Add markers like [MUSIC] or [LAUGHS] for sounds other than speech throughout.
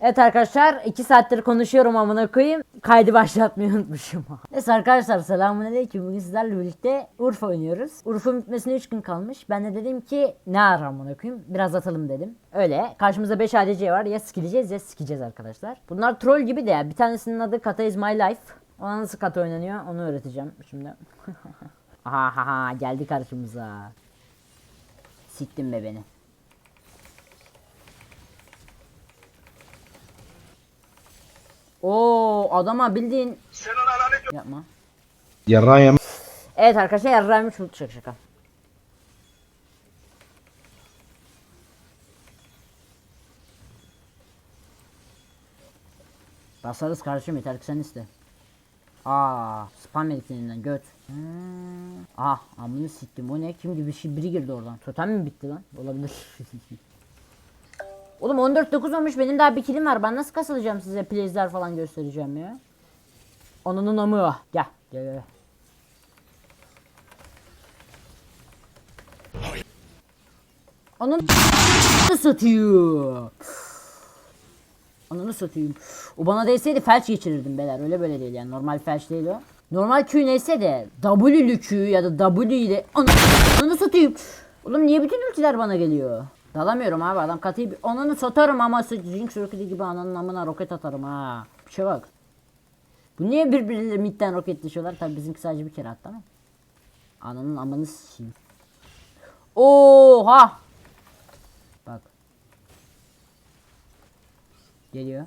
Evet arkadaşlar 2 saattir konuşuyorum amına koyayım. Kaydı başlatmayı unutmuşum. [LAUGHS] Neyse arkadaşlar selamünaleyküm. Bugün sizlerle birlikte Urfa oynuyoruz. Urfa'nın bitmesine 3 gün kalmış. Ben de dedim ki ne ara amına koyayım. Biraz atalım dedim. Öyle. Karşımızda 5 ADC var. Ya skilleceğiz ya sikeceğiz arkadaşlar. Bunlar troll gibi de ya. Bir tanesinin adı Kata is my life. Ona nasıl kata oynanıyor onu öğreteceğim şimdi. [LAUGHS] Aha ha ha geldi karşımıza. Siktin be beni. Oo adama bildiğin yapma. Yarrağı yem. Evet arkadaşlar yarrağımı şut şaka şaka. Basarız kardeşim yeter ki sen iste. Aa spam ediklerinden göt. Hmm. Ah amını siktim o ne kim gibi bir şey biri girdi oradan. Totem mi bitti lan? Olabilir. [LAUGHS] Oğlum 14-9 olmuş benim daha bir kilim var. Ben nasıl kasılacağım size plays'ler falan göstereceğim ya. Onun amı. Gel. Gel gel. Onun satıyor. Ananı satayım. O bana değseydi felç geçirirdim beyler. Öyle böyle değil yani. Normal felç değil o. Normal Q neyse de W'lü Q ya da W ile Ana- ananı satayım. Oğlum niye bütün ultiler bana geliyor? Dalamıyorum abi adam katıyı ananı satarım ama Jinx roketi gibi ananın amına roket atarım ha. Bir şey bak. Bu niye birbirine midden roket düşüyorlar? Tabi bizimki sadece bir kere attı ama. Ananın amını sikeyim. Oha! Bak. Geliyor.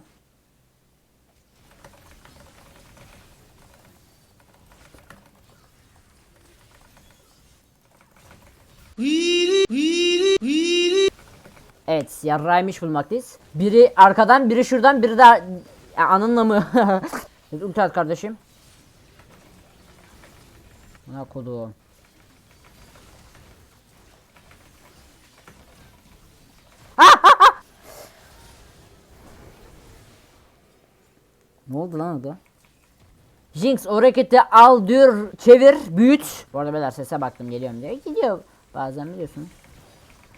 Evet, yarraymış bulmaktayız. Biri arkadan, biri şuradan, biri de ya, anınla mı? [LAUGHS] Ulti at kardeşim. Ne kodum. [LAUGHS] Ne oldu lan orada? Jinx o hareketi al diyor çevir büyüt. Bu arada beyler sese baktım geliyorum diye. Gidiyor bazen biliyorsun.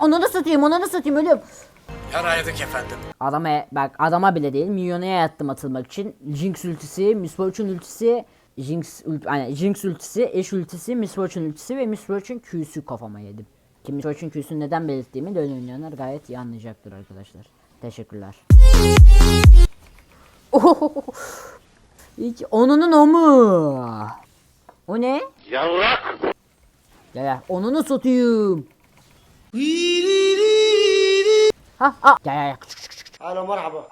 Onu da satayım onu da satayım ölüyorum. Yaraydık efendim. Adama bak adama bile değil milyona yattım atılmak için. Jinx ultisi, Miss Fortune ultisi, Jinx ult yani Jinx ultisi, Ashe ultisi, Miss Fortune ultisi ve Miss Fortune Q'su kafama yedim. Ki Miss Fortune Q'sunu neden belirttiğimi de oynayanlar gayet iyi anlayacaktır arkadaşlar. Teşekkürler. [LAUGHS] Hiç onunun o mu? O ne? Yavrak. Ya ya onunu satayım. Ha ha ya ya ya. Alo merhaba.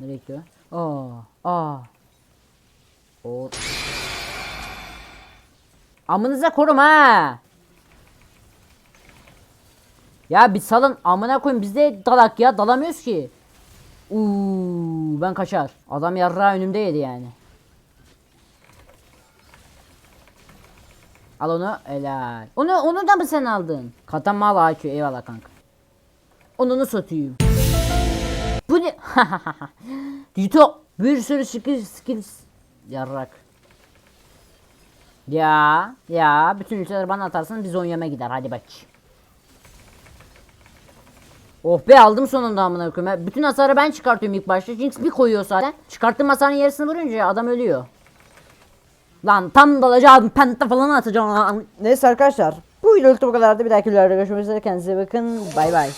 Nereye gidiyor? Aa aa. O. Amınıza korum ha. Ya bir salın amına koyun biz de dalak ya dalamıyoruz ki. Uuu ben kaçar. Adam yarrağı önümde yedi yani. Al onu helal. Onu onu da mı sen aldın? Katan mal AQ eyvallah kanka. Onunu satayım. Bu ne? [LAUGHS] Dito bir sürü skill skills yarrak. Ya ya bütün ülkeleri bana atarsın biz Onya'ma gider hadi bak. Oh be aldım sonunda amına koyayım. ya. Bütün hasarı ben çıkartıyorum ilk başta. Jinx bir koyuyor zaten. Çıkarttığım hasarın yarısını vurunca adam ölüyor. Lan tam dalacağım penta falan atacağım. Neyse arkadaşlar. Bu video bu kadardı. Bir dahaki videoda görüşmek üzere. Kendinize bakın. Bay bay.